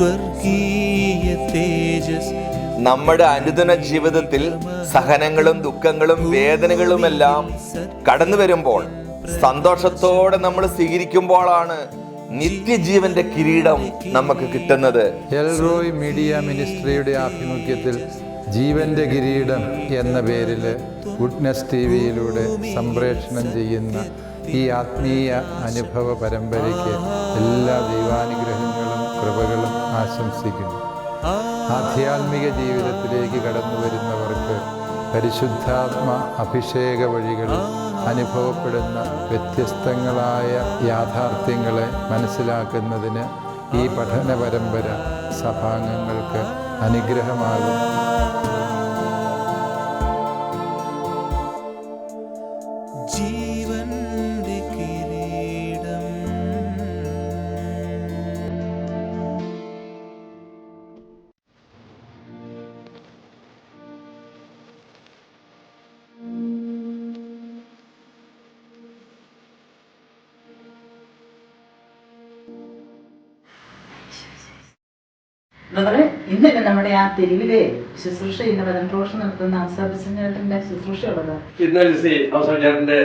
സ്വർഗീയ തേജസ്. നമ്മുടെ അനുദിന ജീവിതത്തിൽ സഹനങ്ങളും ദുഃഖങ്ങളും വേദനകളുമെല്ലാം കടന്നു വരുമ്പോൾ സന്തോഷത്തോടെ നമ്മൾ സ്വീകരിക്കുമ്പോഴാണ് നിത്യജീവന്റെ കിരീടം നമുക്ക് കിട്ടുന്നത്. എൽറോയ് മീഡിയ മിനിസ്ട്രിയുടെ ആഭിമുഖ്യത്തിൽ ജീവന്റെ കിരീടം എന്ന പേരിൽ ഗുഡ്നസ് ടി വിയിലൂടെ സംപ്രേഷണം ചെയ്യുന്ന ഈ ആത്മീയ അനുഭവ പരമ്പരയ്ക്ക് എല്ലാ ദൈവാനുഗ്രഹങ്ങളും കൃപകളും ആശംസിക്കുന്നു. ആധ്യാത്മിക ജീവിതത്തിലേക്ക് കടന്നു വരുന്നവർക്ക് പരിശുദ്ധാത്മ അഭിഷേക വഴികളിൽ അനുഭവപ്പെടുന്ന വ്യത്യസ്തങ്ങളായ യാഥാർത്ഥ്യങ്ങളെ മനസ്സിലാക്കുന്നതിന് ഈ പഠന പരമ്പര സഭാംഗങ്ങൾക്ക് അനുഗ്രഹമാകും. നമ്മുടെ ആ തെരുവിലെ ശുശ്രൂഷ ചെയ്യുന്ന വരൻറോഷൻ നടത്തുന്ന അംസാബിസിന്റെ ശുശ്രൂഷ ഉള്ളത് ചേട്ടന്റെ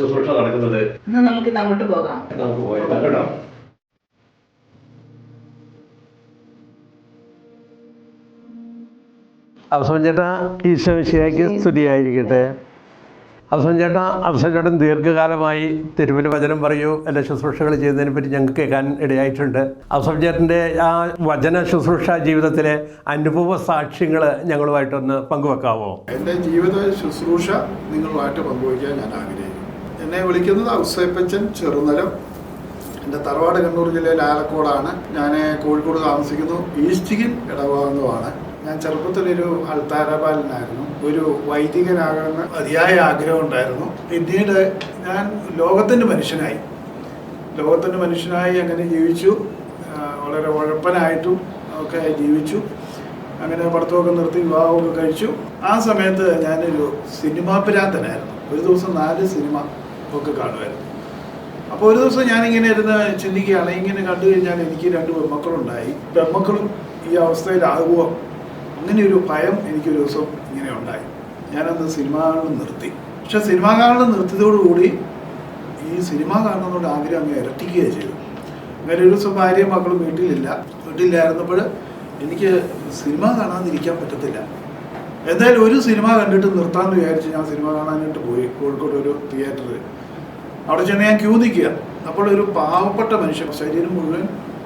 ശുശ്രൂഷ നടക്കുന്നത് ഇന്ന് നമുക്ക് ഇന്ന് അങ്ങോട്ട് പോകാം. നമുക്ക് അവസരം ചേട്ടാ ഈശോ വിഷയാക്കി സ്തുതിയായിരിക്കട്ടെ. അവസരം ചേട്ടാ അവസരം ചേട്ടൻ ദീർഘകാലമായി തിരുവല്ല വചനം പറയൂ എന്റെ ശുശ്രൂഷകൾ ചെയ്യുന്നതിനെ പറ്റി ഞങ്ങൾക്ക് കേൾക്കാൻ ഇടയായിട്ടുണ്ട്. അവസരം ചേട്ടന്റെ ആ വചന ശുശ്രൂഷ ജീവിതത്തിലെ അനുഭവ സാക്ഷ്യങ്ങൾ ഞങ്ങളുമായിട്ടൊന്ന് പങ്കുവെക്കാവോ? എന്റെ ജീവിത ശുശ്രൂഷ നിങ്ങളുമായിട്ട് പങ്കുവയ്ക്കാൻ ഞാൻ ആഗ്രഹിക്കുന്നു. എന്നെ വിളിക്കുന്നത് ഔസേപ്പച്ചൻ ചെറുനരം. എന്റെ തറവാട് കണ്ണൂർ ജില്ലയിൽ ആലക്കോടാണ്. ഞാൻ കോഴിക്കോട് താമസിക്കുന്നു. ഈസ്റ്റിഗിൻ ഇടവാങ്ങുവാണ് ഞാൻ ചെറുപ്പത്തിലൊരു അൾത്താരാപാലനായിരുന്നു. ഒരു വൈദികനാകണമെന്ന് അതിയായ ആഗ്രഹം ഉണ്ടായിരുന്നു. പിന്നീട് ഞാൻ ലോകത്തിന്റെ മനുഷ്യനായി. ലോകത്തിന്റെ മനുഷ്യനായി അങ്ങനെ ജീവിച്ചു. വളരെ ഉഴപ്പനായിട്ടും ഒക്കെ ജീവിച്ചു. അങ്ങനെ പഠിത്തമൊക്കെ നിർത്തി വിവാഹമൊക്കെ കഴിച്ചു. ആ സമയത്ത് ഞാനൊരു സിനിമാ പ്രാന്തനായിരുന്നു. ഒരു ദിവസം നാല് സിനിമ ഒക്കെ കാണുമായിരുന്നു. അപ്പോൾ ഒരു ദിവസം ഞാനിങ്ങനെ ഇരുന്ന് ചിന്തിക്കുകയാണ്. ഇങ്ങനെ കണ്ടു കഴിഞ്ഞാൽ എനിക്ക് രണ്ട് പെൺമക്കളുണ്ടായി. പെൺമക്കളും ഈ അവസ്ഥയിലാകുമോ അങ്ങനെ ഒരു ഭയം എനിക്കൊരു ദിവസം ഇങ്ങനെ ഉണ്ടായി. ഞാനന്ന് സിനിമ കാണണം നിർത്തി. പക്ഷെ സിനിമ കാണണം നിർത്തിയതോടുകൂടി ഈ സിനിമ കാണണമെന്നുള്ള ആഗ്രഹം അങ്ങ് ഇരട്ടിക്കുകയാണ് ചെയ്തു. അങ്ങനെ ഒരു ദിവസം ഭാര്യയും മക്കളും വീട്ടിലില്ല. വീട്ടിലായിരുന്നപ്പോൾ എനിക്ക് സിനിമ കാണാതിരിക്കാൻ പറ്റത്തില്ല. എന്തായാലും ഒരു സിനിമ കണ്ടിട്ട് നിർത്താമെന്ന് വിചാരിച്ച് ഞാൻ സിനിമ കാണാനായിട്ട് പോയി. കോഴിക്കോട് ഒരു തിയേറ്ററിൽ. അവിടെ ചെന്ന് ഞാൻ ക്യൂ നിൽക്കുക. അപ്പോൾ ഒരു പാവപ്പെട്ട മനുഷ്യൻ ശരീരം മുഴുവൻ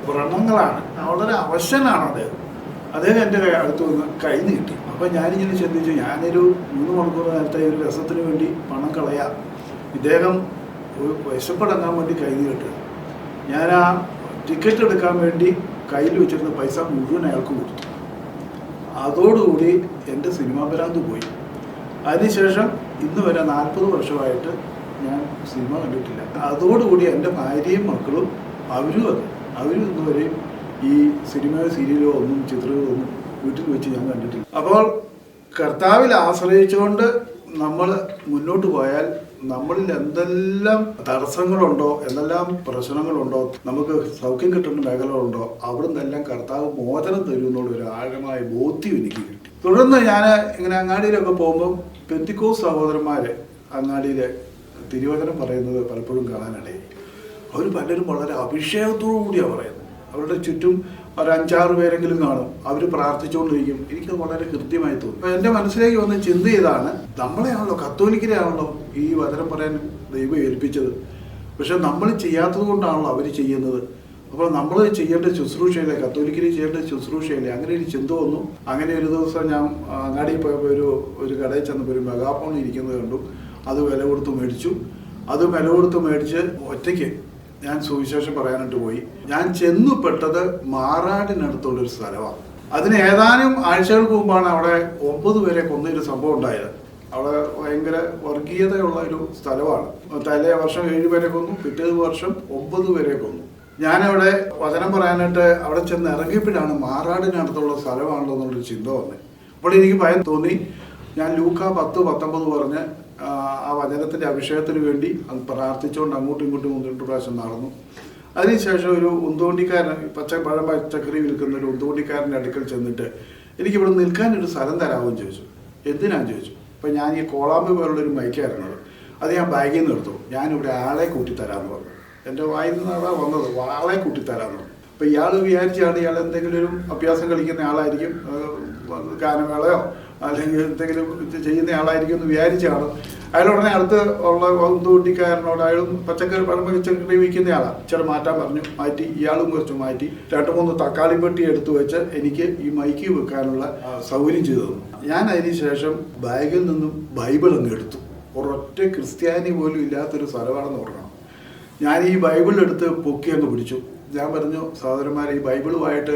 വ്രണങ്ങളാണ്. വളരെ അവശനാണ് അദ്ദേഹം. അദ്ദേഹം എന്റെ അടുത്ത് വന്ന് കഴിഞ്ഞ് കിട്ടി അപ്പം ഞാനിങ്ങനെ ചിന്തിച്ചു ഞാനൊരു മൂന്ന് മണിക്കൂർ നേരത്തെ ഒരു രസത്തിന് വേണ്ടി പണം കളയാം. ഇദ്ദേഹം വിശപ്പടങ്ങാൻ വേണ്ടി കഴിഞ്ഞ് കിട്ടുക ഞാൻ ആ ടിക്കറ്റ് എടുക്കാൻ വേണ്ടി കയ്യിൽ വെച്ചിരുന്ന പൈസ മുഴുവൻ അയാൾക്ക് കൊടുത്തു. അതോടുകൂടി എന്റെ സിനിമാ ഭ്രാന്ത് പോയി. അതിനുശേഷം ഇന്ന് വരെ നാൽപ്പത് വർഷമായിട്ട് ഞാൻ സിനിമ കണ്ടിട്ടില്ല. അതോടുകൂടി എന്റെ ഭാര്യയും മക്കളും അവരും അത് അവരും ഇന്നുവരെയും ഈ സിനിമയോ സീരിയലോ ഒന്നും ചിത്രങ്ങളോ ഒന്നും വീട്ടിൽ വെച്ച് ഞാൻ കണ്ടിട്ടില്ല. അപ്പോൾ കർത്താവിൽ ആശ്രയിച്ചുകൊണ്ട് നമ്മൾ മുന്നോട്ട് പോയാൽ നമ്മളിൽ എന്തെല്ലാം തടസ്സങ്ങളുണ്ടോ എന്തെല്ലാം പ്രശ്നങ്ങളുണ്ടോ നമുക്ക് സൗഖ്യം കിട്ടുന്ന മേഖലകളുണ്ടോ അവിടെ നിന്നെല്ലാം കർത്താവ് മോചനം തരുമെന്നുള്ള ഒരു ആഴമായ ബോധ്യം എനിക്ക് കിട്ടി. തുടർന്ന് ഞാൻ ഇങ്ങനെ അങ്ങാടിയിലൊക്കെ പോകുമ്പോൾ പെന്തിക്കോ സഹോദരന്മാര് അങ്ങാടിയിൽ തിരുവചനം പറയുന്നത് പലപ്പോഴും കാണാനിടയായി. അവർ പലരും വളരെ അഭിഷേകത്തോടു കൂടിയാണ് പറയുന്നത്. അവരുടെ ചുറ്റും ഒരു അഞ്ചാറ് പേരെങ്കിലും കാണും. അവർ പ്രാർത്ഥിച്ചുകൊണ്ടിരിക്കും. എനിക്ക് വളരെ കൃത്യമായി തോന്നി. എന്റെ മനസ്സിലേക്ക് വന്ന ചിന്ത ചെയ്താണ് നമ്മളെയാണല്ലോ കത്തോലിക്കരെയാണല്ലോ ഈ വചനം പറയാൻ ദൈവം ഏൽപ്പിച്ചത്. പക്ഷെ നമ്മൾ ചെയ്യാത്തത് കൊണ്ടാണല്ലോ അവർ ചെയ്യുന്നത്. അപ്പോൾ നമ്മൾ ചെയ്യേണ്ട ശുശ്രൂഷയിലെ കത്തോലിക്കരി ചെയ്യേണ്ട ശുശ്രൂഷയിലെ അങ്ങനെ ഒരു ചിന്ത വന്നു. അങ്ങനെ ഒരു ദിവസം ഞാൻ അങ്ങാടിയിൽ പോയപ്പോൾ ഒരു ഒരു കടയിൽ ചെന്നപ്പോൾ ഒരു മെഗാഫോൺ ഇരിക്കുന്നത് കണ്ടു. അത് വില കൊടുത്ത് മേടിച്ചു. അത് വില കൊടുത്ത് മേടിച്ച് ഒറ്റയ്ക്ക് ഞാൻ സുവിശേഷം പറയാനായിട്ട് പോയി. ഞാൻ ചെന്നു പെട്ടത് മാറാടിനടുത്തുള്ള ഒരു സ്ഥലമാണ് അതിന് ഏതാനും ആഴ്ചകൾക്ക് മുമ്പാണ് അവിടെ ഒമ്പത് പേരെ കൊന്നൊരു സംഭവം ഉണ്ടായത്. അവിടെ ഭയങ്കര വർഗീയതയുള്ള ഒരു സ്ഥലമാണ് തലേ വർഷം ഏഴ് പേരെ കൊന്നു പിറ്റേ വർഷം ഒമ്പത് പേരെ കൊന്നു. ഞാനവിടെ വചനം പറയാനായിട്ട് അവിടെ ചെന്ന് ഇറങ്ങിയപ്പോഴാണ് മാറാടിനടുത്തുള്ള സ്ഥലമാണല്ലോ എന്നുള്ളൊരു ചിന്ത വന്നത്. അപ്പോൾ എനിക്ക് ഭയം തോന്നി. ഞാൻ ലൂക്ക പത്ത് പത്തൊമ്പത് പറഞ്ഞ് ആ, വചനത്തിന്റെ അഭിഷേകത്തിന് വേണ്ടി അത് പ്രാർത്ഥിച്ചുകൊണ്ട് അങ്ങോട്ടും ഇങ്ങോട്ടും മുന്നോട്ട് പ്രാവശ്യം നടന്നു. അതിനുശേഷം ഒരു ഉന്തോണ്ടിക്കാരൻ പച്ച പഴം പച്ചക്കറി വിൽക്കുന്ന ഒരു ഉന്തോണ്ടിക്കാരന്റെ അടുക്കൽ ചെന്നിട്ട് എനിക്ക് ഇവിടെ നിൽക്കാനൊരു സ്ഥലം തരാമോ എന്ന് ചോദിച്ചു. എന്തിനാന്ന് ചോദിച്ചു. അപ്പം ഞാൻ ഈ കോളാമ്പ് പോലുള്ള ഒരു ബൈക്കായിരുന്നത് അത് ഞാൻ ബാഗിൽ നിന്ന് എടുത്തു. ഞാനിവിടെ ആളെ കൂട്ടിത്തരാമെന്ന് പറഞ്ഞു. എന്റെ വായിൽ നിന്നാണ് വന്നത്. ആളെ കൂട്ടിത്തരാമെന്ന് പറഞ്ഞു. അപ്പം ഇയാൾ വിചാരിച്ചാണ് ഇയാൾ എന്തെങ്കിലും ഒരു അഭ്യാസം കളിക്കുന്ന ആളായിരിക്കും. ഗാനമേളയോ അല്ലെങ്കിൽ എന്തെങ്കിലും ചെയ്യുന്ന ആളായിരിക്കും എന്ന് വിചാരിച്ചാണ്. അയാൾ ഉടനെ അടുത്ത് ഉള്ള ഉന്തൂട്ടിക്കാരനോട് അയാൾ പച്ചക്കറി പറമ്പ് പച്ചക്കറി വിൽക്കുന്ന ആളാണ് ചില മാറ്റാൻ പറഞ്ഞു. മാറ്റി ഇയാളും കുറച്ച് മാറ്റി. രണ്ട് മൂന്ന് തക്കാളി പെട്ടി എടുത്തു വെച്ച് എനിക്ക് ഈ മൈക്ക് വെക്കാനുള്ള സൗകര്യം ചെയ്തു തന്നു. ഞാൻ അതിന് ശേഷം ബാഗിൽ നിന്നും ബൈബിൾ അങ്ങ് എടുത്തു. ഒരൊറ്റ ക്രിസ്ത്യാനി പോലും ഇല്ലാത്തൊരു സ്ഥലമാണെന്ന് ഓർക്കണം. ഞാൻ ഈ ബൈബിൾ എടുത്ത് പൊക്കി അങ്ങ് പിടിച്ചു. ഞാൻ പറഞ്ഞു സഹോദരന്മാരെ ഈ ബൈബിളുമായിട്ട്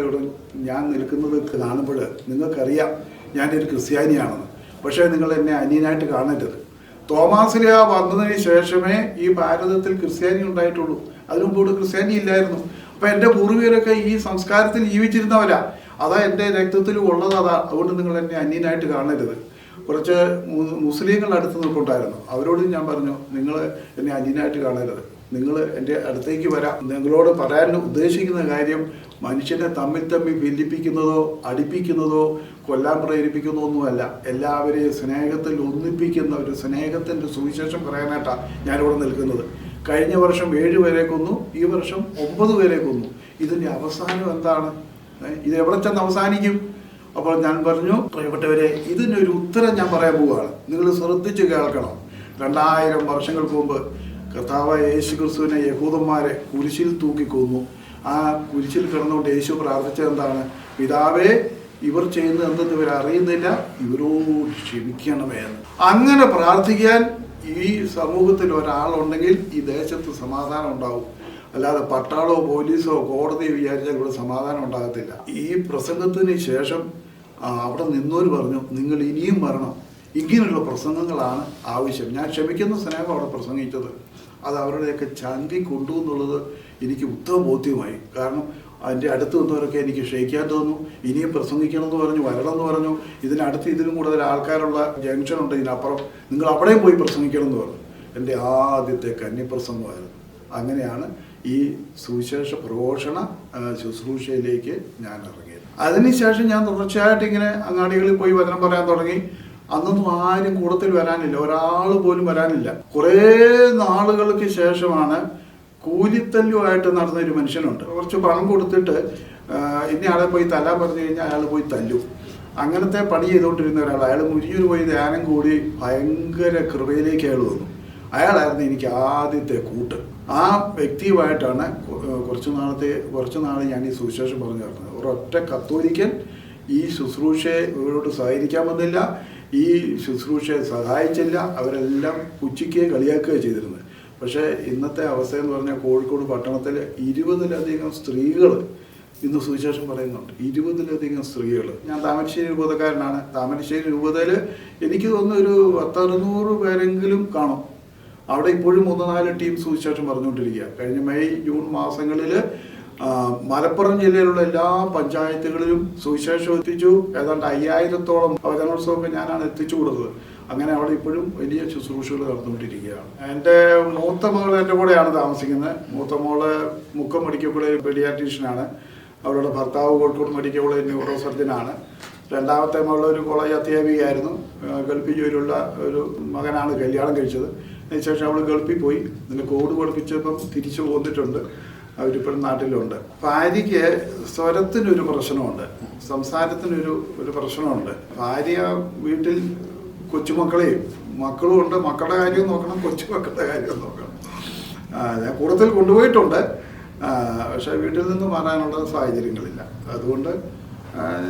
ഞാൻ നിൽക്കുന്നത് കാണുമ്പോൾ നിങ്ങൾക്കറിയാം ഞാനൊരു ക്രിസ്ത്യാനിയാണെന്ന്. പക്ഷേ നിങ്ങൾ എന്നെ അന്യനായിട്ട് കാണരുത്. തോമാസിലിയ വന്നതിന് ശേഷമേ ഈ ഭാരതത്തിൽ ക്രിസ്ത്യാനി ഉണ്ടായിട്ടുള്ളൂ. അതിനു മുമ്പോട്ട് ക്രിസ്ത്യാനി ഇല്ലായിരുന്നു. അപ്പൊ എന്റെ പൂർവികരൊക്കെ ഈ സംസ്കാരത്തിൽ ജീവിച്ചിരുന്നവരാ. അതാ എന്റെ രക്തത്തിൽ ഉള്ളത് അതാ. അതുകൊണ്ട് നിങ്ങൾ എന്നെ അന്യനായിട്ട് കാണരുത്. കുറച്ച് മുസ്ലിങ്ങൾ അടുത്ത് നിൽക്കുണ്ടായിരുന്നു അവരോട് ഞാൻ പറഞ്ഞു നിങ്ങൾ എന്നെ അന്യനായിട്ട് കാണരുത്. നിങ്ങൾ എന്റെ അടുത്തേക്ക് വരാം. നിങ്ങളോട് പറയാൻ ഉദ്ദേശിക്കുന്ന കാര്യം മനുഷ്യനെ തമ്മിൽ തമ്മിൽ ഭിന്നിപ്പിക്കുന്നതോ അടിപ്പിക്കുന്നതോ കൊല്ലാൻ പ്രേരിപ്പിക്കുന്നതോ ഒന്നുമല്ല എല്ലാവരെയും സ്നേഹത്തിൽ ഒന്നിപ്പിക്കുന്ന ഒരു സ്നേഹത്തിന്റെ സുവിശേഷം പറയാനായിട്ടാണ് ഞാനിവിടെ നിൽക്കുന്നത്. കഴിഞ്ഞ വർഷം ഏഴ് പേരെ കൊന്നു ഈ വർഷം ഒമ്പത് പേരെ കൊന്നു. ഇതിന്റെ അവസാനം എന്താണ്? ഇത് എവിടെ ചെന്ന് അവസാനിക്കും? അപ്പോൾ ഞാൻ പറഞ്ഞു പ്രിയപ്പെട്ടവരെ ഇതിനൊരു ഉത്തരം ഞാൻ പറയാൻ പോവുകയാണ്. നിങ്ങൾ ശ്രദ്ധിച്ച് കേൾക്കണം. രണ്ടായിരം വർഷങ്ങൾക്ക് മുമ്പ് കർത്താവ് യേശു ക്രിസ്തുവിനെ യഹൂദന്മാരെ കുരിശിൽ തൂക്കിക്കൊന്നു. ആ കുരിശിൽ കിടന്നുകൊണ്ട് യേശു പ്രാർത്ഥിച്ചത് എന്താണ്? പിതാവേ ഇവർ ചെയ്യുന്നത് എന്തെന്ന് ഇവർ അറിയുന്നില്ല. ഇവരോട് ക്ഷമിക്കണമേ എന്ന്. അങ്ങനെ പ്രാർത്ഥിക്കാൻ ഈ സമൂഹത്തിൽ ഒരാളുണ്ടെങ്കിൽ ഈ ദേശത്ത് സമാധാനം ഉണ്ടാവും. അല്ലാതെ പട്ടാളോ പോലീസോ കോടതിയോ വിചാരിച്ചാൽ ഇവിടെ സമാധാനം ഉണ്ടാകത്തില്ല. ഈ പ്രസംഗത്തിന് ശേഷം അവിടെ നിന്നോര് പറഞ്ഞു നിങ്ങൾ ഇനിയും വരണം. ഇങ്ങനെയുള്ള പ്രസംഗങ്ങളാണ് ആവശ്യം. ഞാൻ ക്ഷമിക്കുന്ന സ്നേഹം അവിടെ പ്രസംഗിച്ചത്. അത് അവരുടെയൊക്കെ ചങ്കി കൊണ്ടു എന്നുള്ളത് എനിക്ക് ഉത്തമ ബോധ്യമായി കാരണം അതിന്റെ അടുത്ത് വന്നവരൊക്കെ എനിക്ക് ക്ഷയിക്കാൻ തോന്നുന്നു. ഇനിയും പ്രസംഗിക്കണം എന്ന് പറഞ്ഞു വരണം എന്ന് പറഞ്ഞു ഇതിനടുത്ത് ഇതിലും കൂടുതൽ ആൾക്കാരുള്ള ജംഗ്ഷൻ ഉണ്ട് ഇതിനപ്പുറം. നിങ്ങൾ അവിടെയും പോയി പ്രസംഗിക്കണം എന്ന് പറഞ്ഞു. എന്റെ ആദ്യത്തെ കന്യപ്രസംഗമായിരുന്നു അങ്ങനെയാണ് ഈ സുവിശേഷ പ്രഘോഷണ ശുശ്രൂഷയിലേക്ക് ഞാൻ ഇറങ്ങിയത്. അതിനുശേഷം ഞാൻ തുടർച്ചയായിട്ട് ഇങ്ങനെ അങ്ങാടികളിൽ പോയി വചനം പറയാൻ തുടങ്ങി. അന്നൊന്നും ആരും കൂടത്തിൽ വരാനില്ല. ഒരാൾ പോലും വരാനില്ല. കുറേ നാളുകൾക്ക് ശേഷമാണ് കൂലിത്തല്ലുമായിട്ട് നടന്ന ഒരു മനുഷ്യനുണ്ട്. കുറച്ച് പണം കൊടുത്തിട്ട് ഇന്നയാളെ പോയി തല പറഞ്ഞു കഴിഞ്ഞാൽ അയാൾ പോയി തല്ലും. അങ്ങനത്തെ പണി ചെയ്തുകൊണ്ടിരുന്ന ഒരാൾ അയാൾ മുരിഞ്ഞൂർ പോയി ധ്യാനം കൂടി ഭയങ്കര കൃപയിലേക്ക് അയാൾ വന്നു. അയാളായിരുന്നു എനിക്ക് ആദ്യത്തെ കൂട്ട്. ആ വ്യക്തിയുമായിട്ടാണ് കുറച്ച് നാളത്തെ കുറച്ച് നാൾ ഞാൻ ഈ സുവിശേഷം പറഞ്ഞു നടന്നത് ഒരൊറ്റ കത്തോലിക്കൻ ഈ ശുശ്രൂഷയെ ഇവരോട് സഹകരിക്കാൻ വന്നില്ല. ഈ ശുശ്രൂഷയെ സഹായിച്ചില്ല അവരെല്ലാം ഉച്ചയ്ക്ക് കളിയാക്കുകയും ചെയ്തിരുന്നത്. പക്ഷേ ഇന്നത്തെ അവസ്ഥ എന്ന് പറഞ്ഞാൽ കോഴിക്കോട് പട്ടണത്തിൽ ഇരുപതിലധികം സ്ത്രീകൾ ഇന്ന് സുവിശേഷം പറയുന്നുണ്ട്. ഇരുപതിലധികം സ്ത്രീകൾ ഞാൻ താമരശ്ശേരി രൂപതക്കാരനാണ്. താമരശ്ശേരി രൂപതയിൽ എനിക്ക് തോന്നുന്നു ഒരു പത്തറുന്നൂറ് പേരെങ്കിലും കാണും. അവിടെ ഇപ്പോഴും മൂന്ന് നാല് ടീം സുവിശേഷം പറഞ്ഞുകൊണ്ടിരിക്കുക കഴിഞ്ഞ മെയ് ജൂൺ മാസങ്ങളിൽ മലപ്പുറം ജില്ലയിലുള്ള എല്ലാ പഞ്ചായത്തുകളിലും സുവിശേഷം എത്തിച്ചു. ഏതാണ്ട് അയ്യായിരത്തോളം ഭജനോത്സവമൊക്കെ ഞാനാണ് എത്തിച്ചു കൊടുത്തത്. അങ്ങനെ അവിടെ ഇപ്പോഴും വലിയ ശുശ്രൂഷകൾ നടന്നുകൊണ്ടിരിക്കുകയാണ്. എന്റെ മൂത്ത മകൾ എന്റെ കൂടെയാണ് താമസിക്കുന്നത്. മൂത്ത മോൾ മുക്കം മെഡിക്കൽ കോളേജ് പെഡിയാട്രീഷ്യനാണ്. അവരുടെ ഭർത്താവ് കോഴിക്കോട് മെഡിക്കൽ കോളേജ് ന്യൂറോ സർജനാണ് രണ്ടാമത്തെ മകൾ ഒരു കോളേജ് അധ്യാപികയായിരുന്നു. ഗൾഫിൽ ജോലിയുള്ള ഒരു മകനാണ് കല്യാണം കഴിച്ചത്. അതിനുശേഷം അവൾ ഗൾഫിൽ പോയി. ഇതിന്റെ കോഡ് പഠിപ്പിച്ചപ്പം തിരിച്ചു പോന്നിട്ടുണ്ട് അവരിപ്പോഴും നാട്ടിലുണ്ട്. ഭാര്യയ്ക്ക് സ്വരത്തിനൊരു പ്രശ്നമുണ്ട്. സംസാരത്തിനൊരു ഒരു പ്രശ്നമുണ്ട്. ഭാര്യ വീട്ടിൽ കൊച്ചുമക്കളെയും മക്കളും ഉണ്ട്. മക്കളുടെ കാര്യം നോക്കണം കൊച്ചുമക്കളുടെ കാര്യം നോക്കണം. ഞാൻ കൂടുതൽ കൊണ്ടുപോയിട്ടുണ്ട്. പക്ഷേ വീട്ടിൽ നിന്ന് മാറാനുള്ള സാഹചര്യങ്ങളില്ല. അതുകൊണ്ട്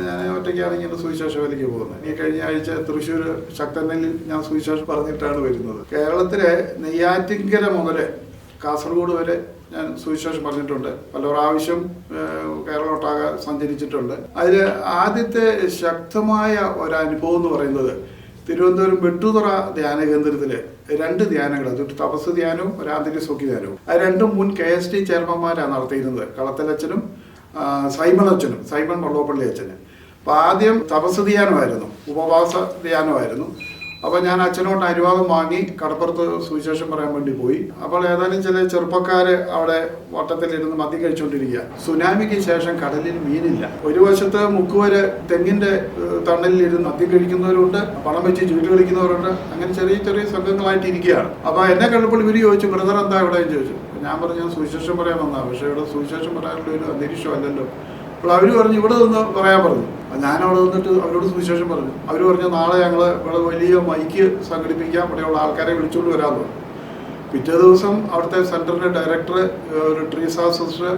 ഞാൻ ഒറ്റയ്ക്കാണ് ഇങ്ങനെ സുവിശേഷ വേലയ്ക്ക് പോകുന്നത്. ഈ കഴിഞ്ഞ ആഴ്ച തൃശ്ശൂർ ശക്തനിൽ ഞാൻ സുവിശേഷം പറഞ്ഞിട്ടാണ് വരുന്നത്. കേരളത്തിലെ നെയ്യാറ്റിങ്കര മുതൽ കാസർഗോഡ് വരെ ഞാൻ സുവിശേഷം പറഞ്ഞിട്ടുണ്ട്. പല പ്രാവശ്യം കേരളമൊട്ടാകെ സഞ്ചരിച്ചിട്ടുണ്ട്. അതിൽ ആദ്യത്തെ ശക്തമായ ഒരനുഭവം എന്ന് പറയുന്നത് തിരുവനന്തപുരം വെട്ടുതുറ ധ്യാന കേന്ദ്രത്തിൽ രണ്ട് ധ്യാനങ്ങൾ അതൊരു തപസ് ധ്യാനവും ഒരു ആന്തരിക സൗഖ്യ ധ്യാനവും. അത് രണ്ടും മുൻ കെ എസ് ടി ചെയർമാൻമാരാണ് നടത്തിയിരുന്നത്. കളത്തലച്ചനും സൈമൺ അച്ഛനും സൈമൺ വള്ളോപ്പള്ളി അച്ഛന്. അപ്പം ആദ്യം തപസ് ധ്യാനമായിരുന്നു ഉപവാസ ധ്യാനമായിരുന്നു. അപ്പോൾ ഞാൻ അച്ഛനോട്ട് അനുവാദം വാങ്ങി കടപ്പുറത്ത് സുവിശേഷം പറയാൻ വേണ്ടി പോയി. അപ്പോൾ ഏതായാലും ചില ചെറുപ്പക്കാർ അവിടെ വട്ടത്തിലിരുന്ന് മദ്യം കഴിച്ചുകൊണ്ടിരിക്കുക സുനാമിക്ക് ശേഷം കടലിൽ മീനില്ല. ഒരു വശത്ത് മുക്കുവരെ തെങ്ങിന്റെ ഏഹ്, തണലിലിരുന്ന് മദ്യം കഴിക്കുന്നവരുണ്ട് പണം വെച്ച് ചൂറ്റ് കളിക്കുന്നവരുണ്ട് അങ്ങനെ ചെറിയ ചെറിയ സംഘങ്ങളായിട്ട് ഇരിക്കുകയാണ്. അപ്പോൾ എന്നെ കണ്ടപ്പോൾ ഇവർ ചോദിച്ചു ബ്രദർ എന്താ ഇവിടെ? ചോദിച്ചു. ഞാൻ പറഞ്ഞു ഞാൻ സുവിശേഷം പറയാൻ വന്നതാണ് പക്ഷേ ഇവിടെ സുവിശേഷം പറയാനുള്ള ഒരു അന്തരീക്ഷം അല്ലല്ലോ. അപ്പോൾ അവർ പറഞ്ഞു ഇവിടെ നിന്ന് പറയാൻ പറഞ്ഞു. ഞാൻ അവിടെ നിന്നിട്ട് അവരോട് സുവിശേഷം പറഞ്ഞു. അവർ പറഞ്ഞു നാളെ ഞങ്ങൾ ഇവിടെ വലിയ മൈക്ക് സംഘടിപ്പിക്കാം ഇവിടെയുള്ള ആൾക്കാരെ വിളിച്ചുകൊണ്ട് വരാമെന്ന് പറഞ്ഞു. പിറ്റേ ദിവസം അവിടുത്തെ സെന്ററിന്റെ ഡയറക്ടർ ഒരു ട്രീസ സിസ്റ്റർ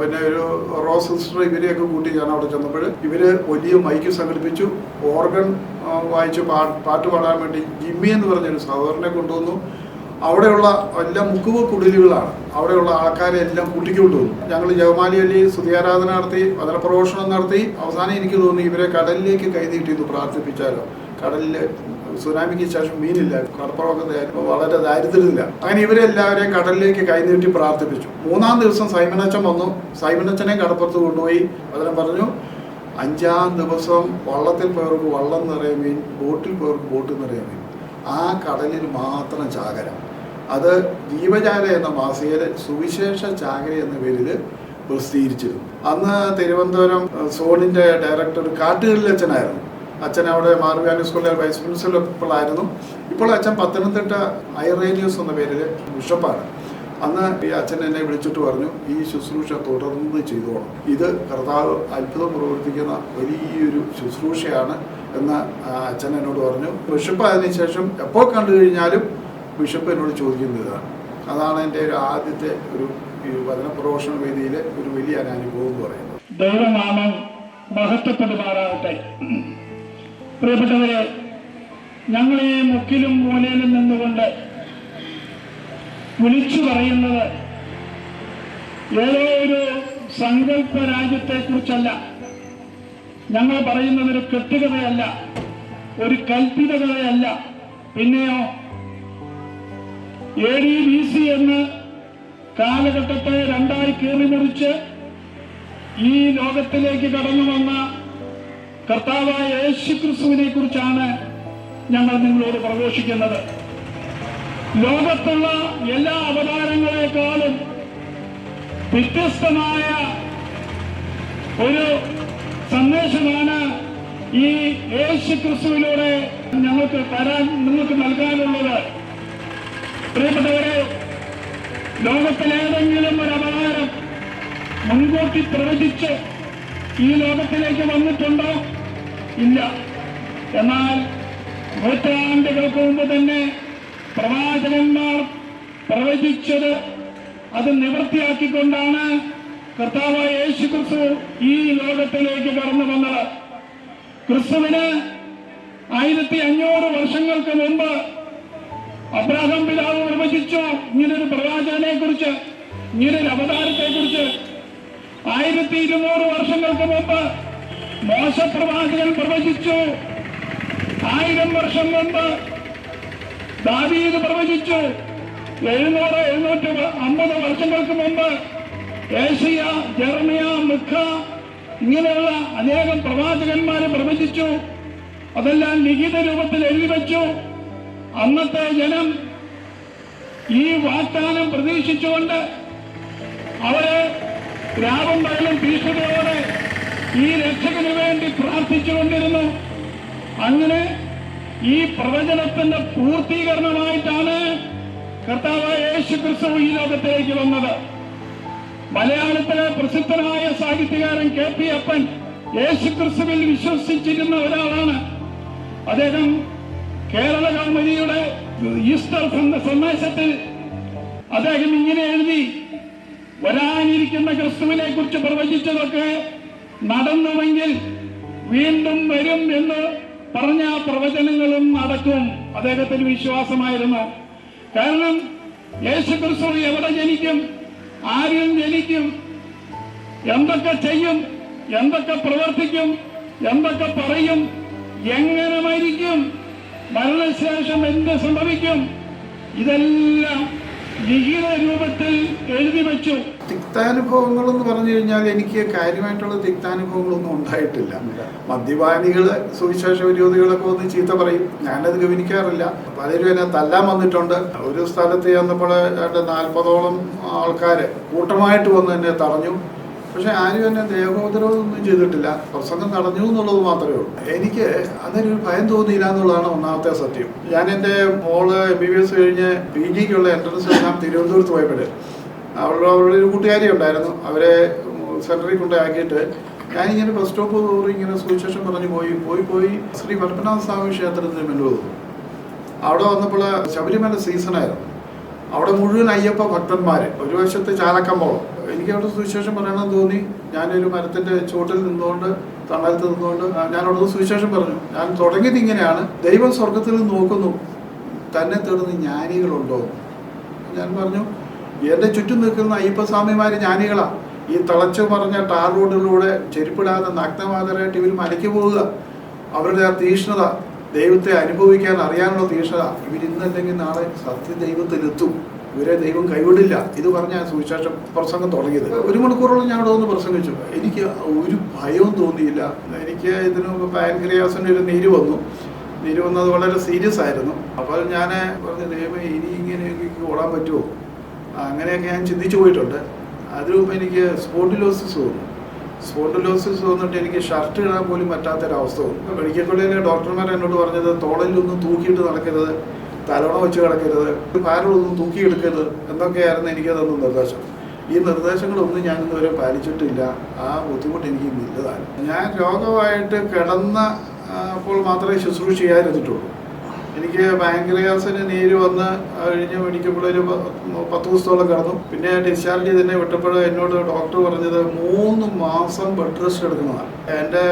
പിന്നെ ഒരു റോസ് സിസ്റ്റർ ഇവരെയൊക്കെ കൂട്ടി ഞാൻ അവിടെ ചെന്നപ്പോൾ ഇവർ വലിയ മൈക്ക് സംഘടിപ്പിച്ചു. ഓർഗൻ ആ, വായിച്ച് പാട്ട് പാടാൻ വേണ്ടി ജിമ്മി എന്ന് പറഞ്ഞൊരു സഹോദരനെ കൊണ്ടുവന്നു. അവിടെയുള്ള എല്ലാം മുക്കുവ കുടിലുകളാണ് അവിടെയുള്ള ആൾക്കാരെ എല്ലാം കൂട്ടിക്കൊണ്ടുവന്നു ഞങ്ങൾ ജവമാലി അല്ലി സ്തുതിയാരാധന നടത്തി വചനപ്രഘോഷണം നടത്തി. അവസാനം എനിക്ക് തോന്നി ഇവരെ കടലിലേക്ക് കൈനീട്ടിന്ന് പ്രാർത്ഥിപ്പിച്ചാലോ. കടലിൽ സുനാമിക്ക് ശേഷം മീനില്ല കടപ്പുറമൊക്കെ വളരെ ദാരിദ്ര്യമില്ല അങ്ങനെ ഇവരെല്ലാവരെയും കടലിലേക്ക് കൈനീട്ടി പ്രാർത്ഥിപ്പിച്ചു. മൂന്നാം ദിവസം സൈമനച്ചൻ വന്നു. സൈമനച്ചനെ കടപ്പുറത്ത് കൊണ്ടുപോയി. അതിനെ പറഞ്ഞു അഞ്ചാം ദിവസം വള്ളത്തിൽ പോയവർക്ക് വള്ളം നിറയെ മീൻ ബോട്ടിൽ പോയവർക്ക് ബോട്ട് നിറയെ മീൻ. ആ കടലിൽ മാത്രം ചാകര. അത് ജീവജാല എന്ന മാസികയിൽ സുവിശേഷ ചാകര എന്ന പേരിൽ പ്രസിദ്ധീകരിച്ചിരുന്നു. അന്ന് തിരുവനന്തപുരം സോണിന്റെ ഡയറക്ടർ കാട്ടുകളിൽ അച്ഛനായിരുന്നു. അച്ഛൻ അവിടെ മാർഗാനി സ്കൂളിലെ വൈസ് പ്രിൻസിപ്പളായിരുന്നു ഇപ്പോൾ അച്ഛൻ പത്തനംതിട്ട ഐറേനിയസ് എന്ന പേരിൽ ബിഷപ്പാണ്. അന്ന് ഈ അച്ഛൻ എന്നെ വിളിച്ചിട്ട് പറഞ്ഞു ഈ ശുശ്രൂഷ തുടർന്ന് ചെയ്തോണം. ഇത് കർത്താവ് അത്ഭുതം പ്രവർത്തിക്കുന്ന വലിയൊരു ശുശ്രൂഷയാണ് എന്ന് അച്ഛൻ എന്നോട് പറഞ്ഞു. ബിഷപ്പ് ആയതിനു ശേഷം എപ്പോൾ കണ്ടു കഴിഞ്ഞാലും ബിഷപ്പ് എന്നോട് ചോദിക്കുന്നത് ഇതാണ് അതാണ് എന്റെ ഒരു ആദ്യത്തെ ഒരു വചന പ്രൊഫഷണൽ വേദിയിലെ ഒരു വലിയ അനുഭവം എന്ന് പറയുന്നത്. ദൈവനാമം മഹത്വപ്പെടുമാറാകട്ടെ പ്രിയപ്പെട്ടവരെ ഞങ്ങൾ മുക്കിലും മൂലയിലും നിന്നുകൊണ്ട് വിളിച്ചു പറയുന്നത് ഏതോ ഒരു സങ്കല്പ രാജ്യത്തെ കുറിച്ചല്ല ഞങ്ങൾ പറയുന്നത് ഒരു കെട്ടുകഥയല്ല ഒരു കൽപ്പിത കഥയല്ല പിന്നെയോ എ ഡി ബി സി എന്ന് കാലഘട്ടത്തെ രണ്ടായി കീറി മുറിച്ച് ഈ ലോകത്തിലേക്ക് കടന്നു വന്ന കർത്താവായ യേശു ക്രിസ്തുവിനെ കുറിച്ചാണ് ഞങ്ങൾ നിങ്ങളോട് പ്രഘോഷിക്കുന്നത് ലോകത്തുള്ള എല്ലാ അവതാരങ്ങളെക്കാളും വ്യത്യസ്തമായ ഒരു സന്ദേശമാണ് ഈ യേശു ക്രിസ്തുവിലൂടെ ഞങ്ങൾക്ക് തരാൻ നിങ്ങൾക്ക് നൽകാനുള്ളത്. പ്രിയപ്പെട്ടവരെ ലോകത്തിലേതെങ്കിലും ഒരു അപകാരം മുൻകൂട്ടി പ്രവചിച്ച് ഈ ലോകത്തിലേക്ക് വന്നിട്ടുണ്ടോ? ഇല്ല. എന്നാൽ നൂറ്റാണ്ടുകൾക്ക് മുമ്പ് തന്നെ പ്രവാചകന്മാർ പ്രവചിച്ചത് അത് നിവൃത്തിയാക്കിക്കൊണ്ടാണ് കർത്താവായ യേശു ക്രിസ്തു ഈ ലോകത്തിലേക്ക് കടന്നു വന്നത്. ക്രിസ്തുവിന് ആയിരത്തി അഞ്ഞൂറ് വർഷങ്ങൾക്ക് മുമ്പ് അബ്രാഹം പിതാവ് നിർവചിച്ചു. ഇങ്ങനൊരു പ്രവാചകനെ കുറിച്ച് ഇങ്ങനൊരു അവതാരത്തെ കുറിച്ച് ആയിരത്തി ഇരുന്നൂറ് വർഷങ്ങൾക്ക് മുമ്പ് മോശപ്രവാചകൻ പ്രവചിച്ചു. ആയിരം വർഷം മുമ്പ് ദാവീദ് പ്രവചിച്ചു. എഴുന്നൂറ് എഴുന്നൂറ്റി അമ്പത് വർഷങ്ങൾക്ക് മുമ്പ് ഏഷ്യ ജർമിയ മുഖ ഇങ്ങനെയുള്ള അനേകം പ്രവാചകന്മാരെ പ്രവചിച്ചു. അതെല്ലാം ലിഖിത രൂപത്തിൽ എഴുതി വെച്ചു. അന്നത്തെ ജനം ഈ വാഗ്ദാനം പ്രതീക്ഷിച്ചുകൊണ്ട് അവരെ രാവും പകലും ഭീഷണിയോടെ ഈ രക്ഷകന് വേണ്ടി പ്രാർത്ഥിച്ചുകൊണ്ടിരുന്നു. അങ്ങനെ ഈ പ്രവചനത്തിന്റെ പൂർത്തീകരണമായിട്ടാണ് കർത്താവ് യേശു ക്രിസ്തു ഈ ലോകത്തിലേക്ക് വന്നത്. മലയാളത്തിലെ പ്രസിദ്ധനായ സാഹിത്യകാരൻ കെ പി അപ്പൻ യേശു ക്രിസ്തുവിൽ വിശ്വസിച്ചിരുന്ന ഒരാളാണ്. അദ്ദേഹം കേരള കൗമുദിയുടെ ഈസ്റ്റർ സന്ദ- സന്ദേശത്തിൽ അദ്ദേഹം ഇങ്ങനെ എഴുതി വരാനിരിക്കുന്ന ക്രിസ്തുവിനെ കുറിച്ച് പ്രവചിച്ചതൊക്കെ നടന്നുവെങ്കിൽ വീണ്ടും വരും എന്ന് പറഞ്ഞ പ്രവചനങ്ങളും നടക്കും. അദ്ദേഹത്തിന് വിശ്വാസമായിരുന്നു. കാരണം യേശു ക്രിസ്തു എവിടെ ജനിക്കും ആരും ജനിക്കും എന്തൊക്കെ ചെയ്യും എന്തൊക്കെ പ്രവർത്തിക്കും എന്തൊക്കെ പറയും എങ്ങനെ മരിക്കും മരണശേഷം എന്ത് സംഭവിക്കും? ഇതെല്ലാം ലിഖിത രൂപത്തിൽ എഴുതി വെച്ചു. തിക്താനുഭവങ്ങൾ എന്ന് പറഞ്ഞു കഴിഞ്ഞാൽ എനിക്ക് കാര്യമായിട്ടുള്ള തിക്താനുഭവങ്ങളൊന്നും ഉണ്ടായിട്ടില്ല. മദ്യപാനികൾ സുവിശേഷ വിരോധികളൊക്കെ വന്ന് ചീത്ത പറയും. ഞാനത് ഗവനിക്കാറില്ല. പലരും എന്നെ തല്ലാൻ വന്നിട്ടുണ്ട്. ഒരു സ്ഥലത്ത് ചെന്നപ്പോൾ നാൽപ്പതോളം ആൾക്കാർ കൂട്ടമായിട്ട് വന്ന് എന്നെ തടഞ്ഞു. പക്ഷെ ആരും എന്നെ ദേഹോദരവൊന്നും ചെയ്തിട്ടില്ല. പ്രസംഗം നടഞ്ഞു എന്നുള്ളത് മാത്രമേ ഉള്ളൂ. എനിക്ക് അതിനൊരു ഭയം തോന്നിയില്ല എന്നുള്ളതാണ് ഒന്നാമത്തെ സത്യം. ഞാൻ എന്റെ മോൾ എം ബി ബി എസ് കഴിഞ്ഞ് പി ജിക്കുള്ള എൻട്രൻസ് എല്ലാം തിരുവനന്തപുരത്ത് പോയപ്പോഴേ അവളുടെ അവളുടെ ഒരു കൂട്ടുകാരി ഉണ്ടായിരുന്നു. അവരെ സെന്ററിൽ കൊണ്ടാക്കിയിട്ട് ഞാനിങ്ങനെ ബസ് സ്റ്റോപ്പ് തോറി ഇങ്ങനെ സുവിശേഷം പറഞ്ഞു പോയി. പോയി പോയി ശ്രീ പത്മനാഭ സ്വാമി ക്ഷേത്രത്തിന് മുന്നിൽ അവിടെ വന്നപ്പോൾ ശബരിമല സീസണായിരുന്നു അവിടെ മുഴുവൻ അയ്യപ്പ ഭക്തന്മാർ ഒരു വശത്ത് ചാലക്കമ്പോളം എനിക്ക് അവിടെ സുവിശേഷം പറയണമെന്ന് തോന്നി. ഞാനൊരു മരത്തിന്റെ ചുവട്ടിൽ നിന്നുകൊണ്ട് തണലത്ത് നിന്നുകൊണ്ട് ഞാൻ അവിടെ സുവിശേഷം പറഞ്ഞു. ഞാൻ തുടങ്ങിയത് ഇങ്ങനെയാണ്. ദൈവം സ്വർഗത്തിൽ നിന്ന് നോക്കുന്നു. തന്നെ തേടുന്ന ജ്ഞാനികളുണ്ടോ? ഞാൻ പറഞ്ഞു എന്റെ ചുറ്റും നിൽക്കുന്ന അയ്യപ്പസ്വാമിമാർ ജ്ഞാനികളാ. ഈ തിളച്ചു പറഞ്ഞ ടാർ റോഡിലൂടെ ചെരുപ്പിടാതെ നഗ്നമാതരായിട്ട് ഇവർ മലയ്ക്ക് പോവുക. അവരുടെ ആ തീഷ്ണത ദൈവത്തെ അനുഭവിക്കാൻ അറിയാനുള്ള തീക്ഷത ഇവരിന്നല്ലെങ്കിൽ നാളെ സത്യ ദൈവത്തിലെത്തും. ഇവരെ ദൈവം കൈവിടില്ല. ഇത് പറഞ്ഞ സുവിശേഷം പ്രസംഗം തുടങ്ങിയത്. ഒരു മണിക്കൂറോളം ഞാൻ അവിടെ വന്ന് പ്രസംഗിച്ചു. എനിക്ക് ഒരു ഭയവും തോന്നിയില്ല. എനിക്ക് ഇതിന് പാൻക്രിയാസിന് ഒരു നീര് വന്നു. നീര് വന്നത് വളരെ സീരിയസ് ആയിരുന്നു. അപ്പോൾ ഞാൻ പറഞ്ഞു ദൈവം ഇനി ഇങ്ങനെ ഓടാൻ പറ്റുമോ? അങ്ങനെയൊക്കെ ഞാൻ ചിന്തിച്ചു പോയിട്ടുണ്ട്. അതിനു മുമ്പ് എനിക്ക് സ്പോട്ടിലോസിസ് വന്നു സ്പോണ്ടിലോസിസ് വന്നിട്ട് എനിക്ക് ഷർട്ട് ഇടാൻ പോലും പറ്റാത്തൊരവസ്ഥ വന്നു. മെഡിക്കൽ കോളേജിലെ ഡോക്ടർമാർ എന്നോട് പറഞ്ഞത് തോളലിലൊന്നും തൂക്കിയിട്ട് നടക്കരുത് തലോണ വെച്ച് കിടക്കരുത് ഭാരമൊന്നും തൂക്കിയെടുക്കരുത് എന്നൊക്കെയായിരുന്നു എനിക്ക് തന്ന നിർദ്ദേശം. ഈ നിർദ്ദേശങ്ങളൊന്നും ഞാൻ ഇന്നുവരെ പാലിച്ചിട്ടില്ല. ആ ബുദ്ധിമുട്ട് എനിക്ക് ഇന്നില്ലതാണ് ഞാൻ രോഗമായിട്ട് കിടന്ന അപ്പോൾ മാത്രമേ ശുശ്രൂഷ ചെയ്യാതിരുന്നിട്ടുള്ളൂ. എനിക്ക് പാൻക്രിയാസിന് നീര് വന്ന് കഴിഞ്ഞ് മേടിക്കുമ്പോഴൊരു പത്ത് ദിവസത്തോളം കിടന്നു. പിന്നെ ഡിസ്ചാർജ് ചെയ്ത് തന്നെ വിട്ടപ്പോൾ എന്നോട് ഡോക്ടർ പറഞ്ഞത് മൂന്ന് മാസം ബെഡ് റെസ്റ്റ് എടുക്കുന്നതാണ് എന്റെ